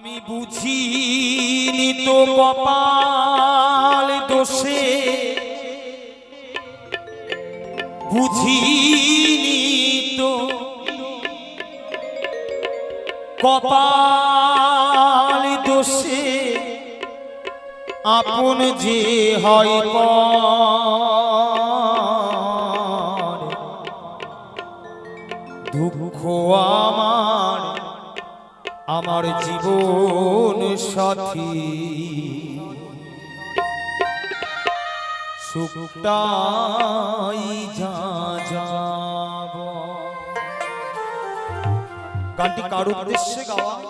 আমি বুঝিনি তো কপাল দোষে। বুঝিনি তো কপাল দোষে। আপন যে হয় আমার জীবন সাথী। সুখটাই যাব। গানটি কার উদ্দেশ্যে গাওয়া?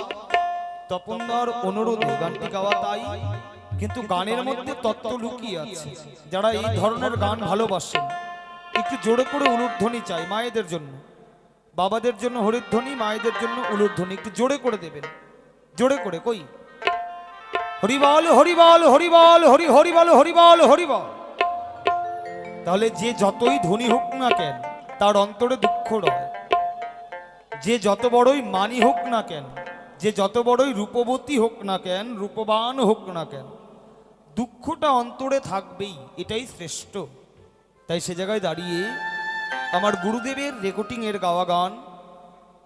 তপনদার অনুরোধে গানটি গাওয়া তাই। কিন্তু গানের মধ্যে তত্ত্ব লুকিয়ে আছে। যারা এই ধরনের গান ভালোবাসেন, একটু জোরে করে উলুধ্বনি চাই মায়েদের জন্য। বাবাদের জন্য হরিধ্বনি, মায়েদের জন্য উলুধ্বনি, একটু জোরে করে দেবেন। জোরে করে কই? হরিবল হরিবল হরিবল, হরি, হরিবল হরিবল হরিবল। তাহলে যে যতই ধনী হোক না কেন, তার অন্তরে দুঃখ রয়। যে যত বড়ই মানি হোক না কেন, যে যত বড়ই রূপবতী হোক না কেন, রূপবান হোক না কেন, দুঃখটা অন্তরে থাকবেই, এটাই শ্রেষ্ঠ। তাই সে জায়গায় দাঁড়িয়ে আমার গুরুদেবের রেকর্ডিংয়ের গাওয়া গান,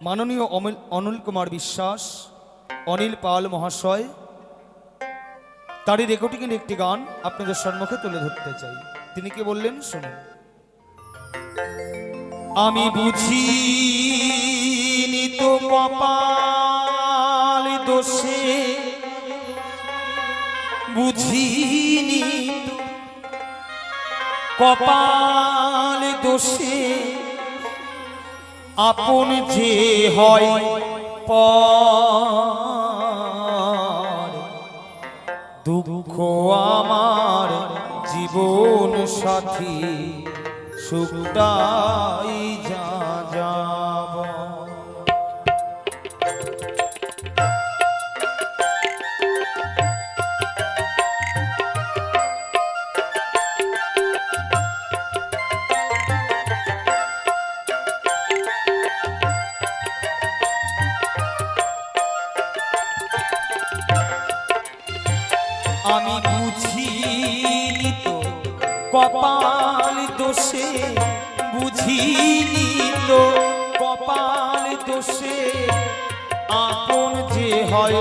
মাননীয় অনিল কুমার বিশ্বাস অনিল পাল মহাশয় তারই রেকর্ডিং এর একটি গান আপনাদের সম্মুখে তুলে ধরতে চাই। তিনি কি বললেন? শুনুন। আমি বুঝি তো কপাল দোষে, বুঝিনি কপাল দোষে, আপন যে হয় পর। দুঃখ আমার জীবন সাথী সুখটাই আমি বুঝিনি তো, কপাল দোষে বুঝিনি তো, কপাল দোষে আপন যে হয়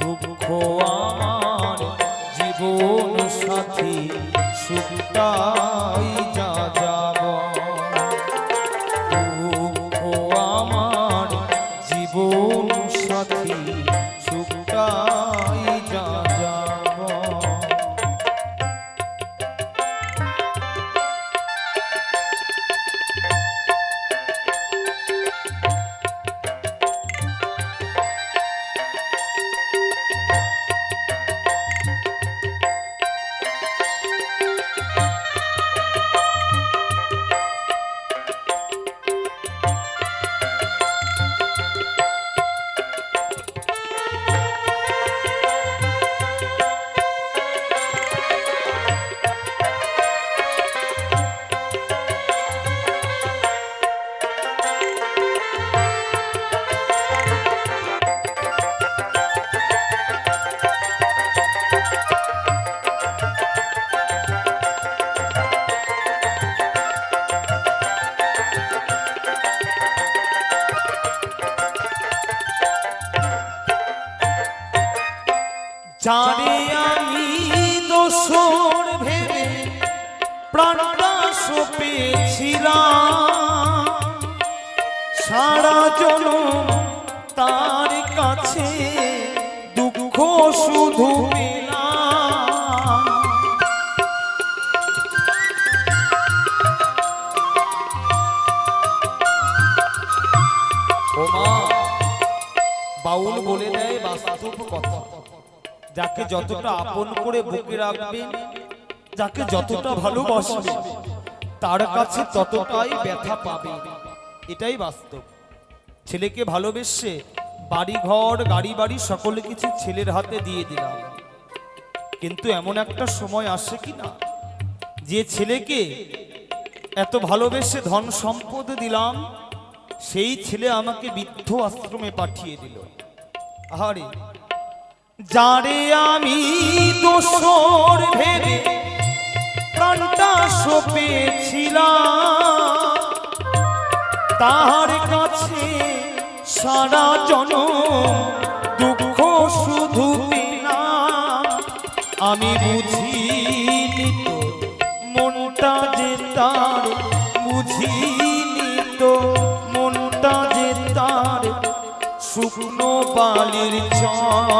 দুঃখ আমার জীবন সাথী সুখটাই জানে আমি দোষর ভেবে প্রাণটা সপেছিলাম। সারা জনম তার কাছে দুঃখ শুধু বাউল বলে দেয় বাস্তব কথা। যাকে যতটা আপন করে বুকে রাখবেন যাকে যতটা ভালোবাসবে তার কাছে ততটাই ব্যথা পাবে। এটাই বাস্তব। ছেলেকে ভালোবেসে বাড়ি ঘর গাড়ি বাড়ি সকল কিছু ছেলের হাতে দিয়ে দিলাম। কিন্তু এমন একটা সময় আসে কি না? যে ছেলেকে এত ভালোবেসে ধন সম্পদ দিলাম সেই ছেলে আমাকে বৃদ্ধ আশ্রমে পাঠিয়ে দিল। আহারে যারে আমি দোষর ভেবে প্রাণটা সপেছিলাম তার কাছে সারা জন দুঃখ শুধু পেলাম। আমি বুঝিনি তো মনটা যে তার, বুঝিনি তো মনটা শুকনো বালির চর,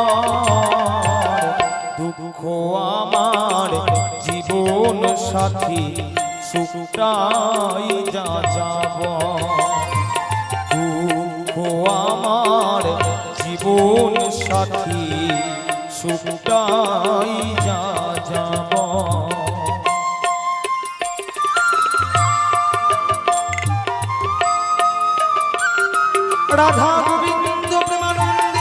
দুঃখ আমার জীবন সাথী, সুখটাই যা যাব। দুঃখ আমার জীবন সাথী, সুখটাই যা যাব। রাধা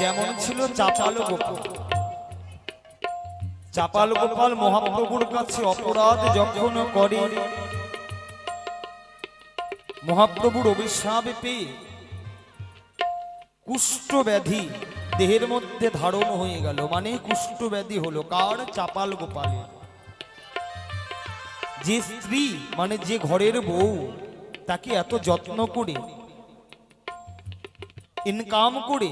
যেমন ছিল চাপাল গোপাল। চাপাল গোপাল মহাপ্রভুর কাছে অপরাধ যখন করে মহাপ্রভুর অভিশাপ পেয়ে কুষ্ঠ ব্যাধি দেহের মধ্যে ধারণ হয়ে গেল। মানে কুষ্ঠ ব্যাধি হলো, কার? চাপাল গোপালের। যে স্ত্রী মানে যে ঘরের বউ, তাকে এত যত্ন করে, ইনকাম করে,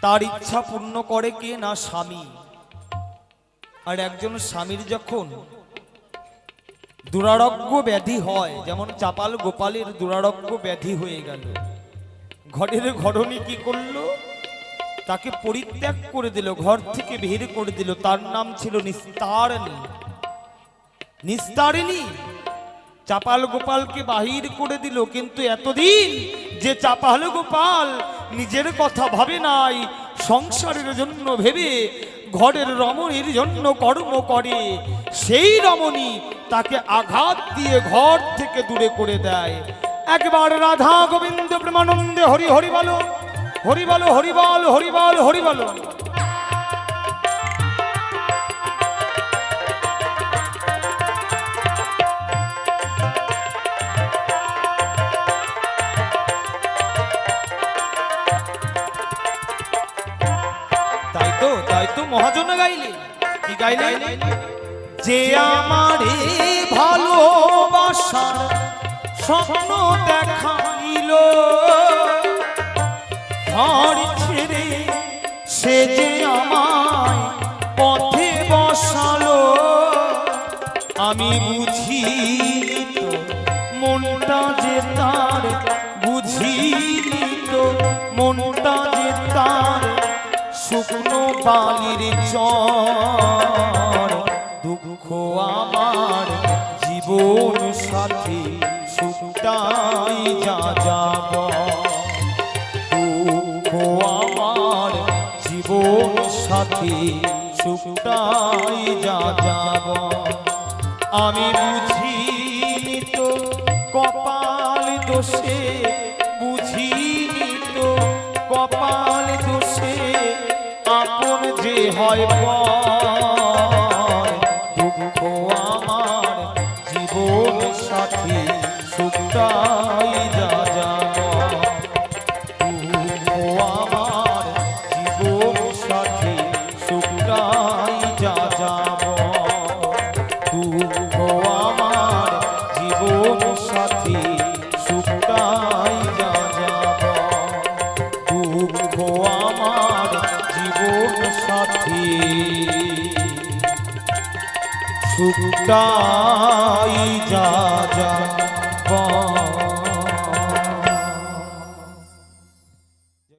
তার ইচ্ছা পূর্ণ করে কে? না স্বামী। আর একজন স্বামীর যখন দুরারোগ্য ব্যাধি হয়। যেমন চাপাল গোপালের দুরারোগ্য ব্যাধি হয়ে গেল। ঘরের ঘরণী কি করল? তাকে পরিত্যাগ করে দিল, ঘর থেকে বের করে দিল। তার নাম ছিল নিস্তারিণী। নিস্তারিণী চাপাল গোপালকে বাহির করে দিল। কিন্তু এতদিন যে চাপাল গোপাল নিজের কথা ভাবে নাই, সংসারের জন্য ভেবে, ঘরের রমণীর জন্য কর্ম করে, সেই রমণী তাকে আঘাত দিয়ে ঘর থেকে দূরে করে দেয়। একবার রাধা গোবিন্দ প্রেমানন্দে হরি হরি বলো হরি বলো, হরি বল হরি বল, হরি বলো। তাই তো তাই তো মহাজন গাইলে। কি গাইলে? যে আমারে ভালোবাসার স্বপ্ন দেখাইল, ঘর ছেড়ে সে যে আমায় পথে বসালো। আমি বুঝি মনটা যে তার, বুঝি তো, মনটা যে তার, শুকনো বালির চর সুখটাই যা যাব। দুঃখ আমার জীবন সাথী, সুখটাই যা যাব। আমি বুঝিনি তো কপাল দোষে বুঝিনি তো কপাল দোষে, আপন যে হয় পর সুখটাই যা যা